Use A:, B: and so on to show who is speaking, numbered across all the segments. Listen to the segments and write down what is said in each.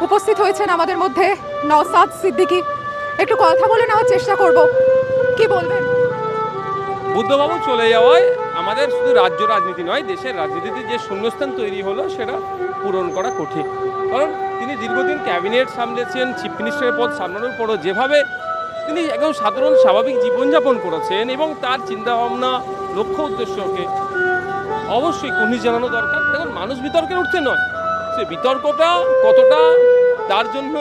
A: উপস্থিত হয়েছেন আমাদের মধ্যে নওসাদ সিদ্দিকী। একটু কথা বলে নেওয়ার চেষ্টা করব। কি বলবেন?
B: বুদ্ধবাবু চলে যাওয়ায় আমাদের শুধু রাজ্য রাজনীতি নয়, দেশের রাজনীতিতে যে শূন্যস্থান তৈরি হলো সেটা পূরণ করা কঠিন। কারণ তিনি দীর্ঘদিন ক্যাবিনেট সামলেছেন, চিফ মিনিস্টারের পদ সামলানোর পরও যেভাবে তিনি একদম সাধারণ, স্বাভাবিক জীবনযাপন করেছেন এবং তার চিন্তাভাবনা, লক্ষ্য উদ্দেশ্যকে অবশ্যই কুর্নিশ জানানো দরকার। দেখুন, মানুষ বিতর্কে উঠছে নয়। সে বিতর্কটা কতটা? তার জন্য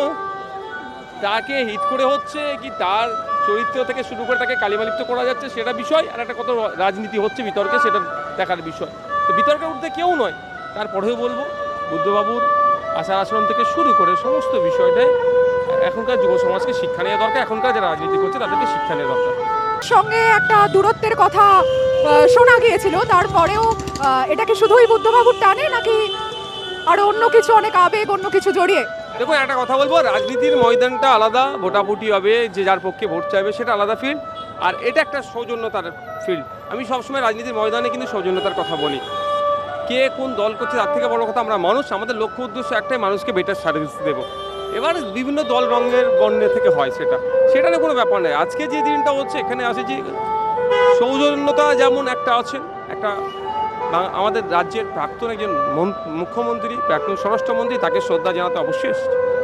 B: তাকে হিট করে হচ্ছে কি তার চরিত্র থেকে শুরু করে তাকে কালিমালিপ্ত করা যাচ্ছে সেটা বিষয় আর একটা কত রাজনীতি হচ্ছে বিতর্কে সেটা দেখার বিষয়। তো বিতর্কে উঠতে কেউ নয়। তারপরেও বলব বুদ্ধবাবুর আচার আচরণ থেকে শুরু করে সমস্ত বিষয়টাই এখনকার যুব সমাজকে শিক্ষা নেওয়া দরকার এখনকার যারা রাজনীতি করছে তাদেরকে শিক্ষা নেওয়া দরকার।
A: সঙ্গে একটা দূরত্বের কথা শোনা গিয়েছিল তারপরেও আহ, এটা কি শুধুই বুদ্ধবাবুর টানে নাকি আরও অন্য কিছু অনেক আবেগ, অন্য কিছু জড়িয়ে।
B: দেখুন, একটা কথা বলব, রাজনীতির ময়দানটা আলাদা, ভোটাভুটি হবে, যে যার পক্ষে ভোট চাইবে সেটা আলাদা ফিল্ড আর এটা একটা সৌজন্যতার ফিল্ড আমি সবসময় রাজনীতির ময়দানে কিন্তু সৌজন্যতার কথা বলি। কে কোন দল করছে তার থেকে বড় কথা আমরা মানুষ, আমাদের লক্ষ্য উদ্দেশ্য একটাই, মানুষকে বেটার সার্ভিস দেবো। এবার বিভিন্ন দল রঙের বর্ণের থেকে হয় সেটা। সেটা নিয়ে কোনো ব্যাপার নেই। আজকে যে দিনটা হচ্ছে, এখানে আছে যে সৌজন্যতা যেমন একটা আছে, একটা আমাদের রাজ্যের প্রাক্তন একজন মুখ্যমন্ত্রী প্রাক্তন স্বরাষ্ট্রমন্ত্রী তাকে শ্রদ্ধা জানাতে অবশ্যই এসেছে।